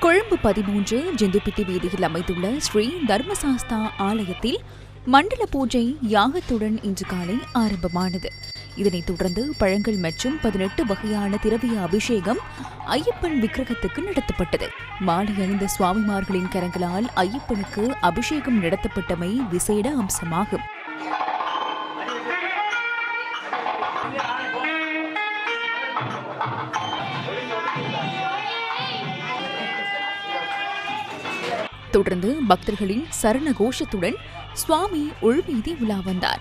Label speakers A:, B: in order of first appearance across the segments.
A: கொழும்பு பதிமூன்று ஜிந்துப்பிட்டி வீதியில் அமைந்துள்ள ஸ்ரீ தர்மசாஸ்தா ஆலயத்தில் மண்டல பூஜை யாகத்துடன் இன்று காலை ஆரம்பமானது. இதனைத் தொடர்ந்து பழங்கள் மற்றும் பதினெட்டு வகையான திரவிய அபிஷேகம் ஐயப்பன் விக்கிரகத்துக்கு நடத்தப்பட்டது. மாலை அணிந்த சுவாமிமார்களின் கரங்களால் ஐயப்பனுக்கு அபிஷேகம் நடத்தப்பட்டமை விசேட அம்சமாகும். தொடர்ந்து பக்தர்களின் சரண கோஷத்துடன் சுவாமி உள்வீதி உலா வந்தார்.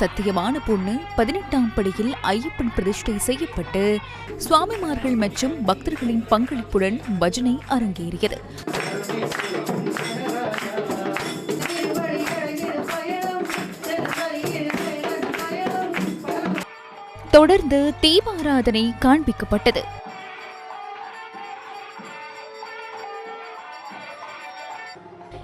A: சத்தியமான பொண்ணு பதினெட்டாம் படியில் ஐயப்பன் பிரதிஷ்டை செய்யப்பட்டு சுவாமிமார்கள் மற்றும் பக்தர்களின் பங்களிப்புடன் பஜனை அரங்கேறியது. தொடர்ந்து தீபாராதனை காண்பிக்கப்பட்டது.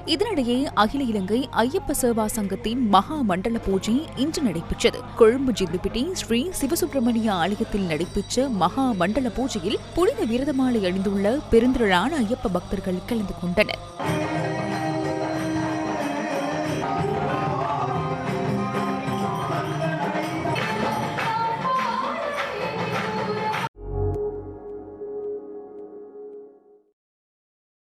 A: இதனிடையே அகில இலங்கை ஐயப்ப சேவா சங்கத்தின் மகா மண்டல பூஜை இன்று நடைபெற்றது. கொழும்பு ஜில்லுபிட்டி ஸ்ரீ சிவசுப்பிரமணிய ஆலயத்தில் நடைபெற்ற மகா மண்டல பூஜையில் புனித விரதமாலை அணிந்துள்ள பெருந்திரளான ஐயப்ப பக்தர்கள் கலந்து கொண்டனர்.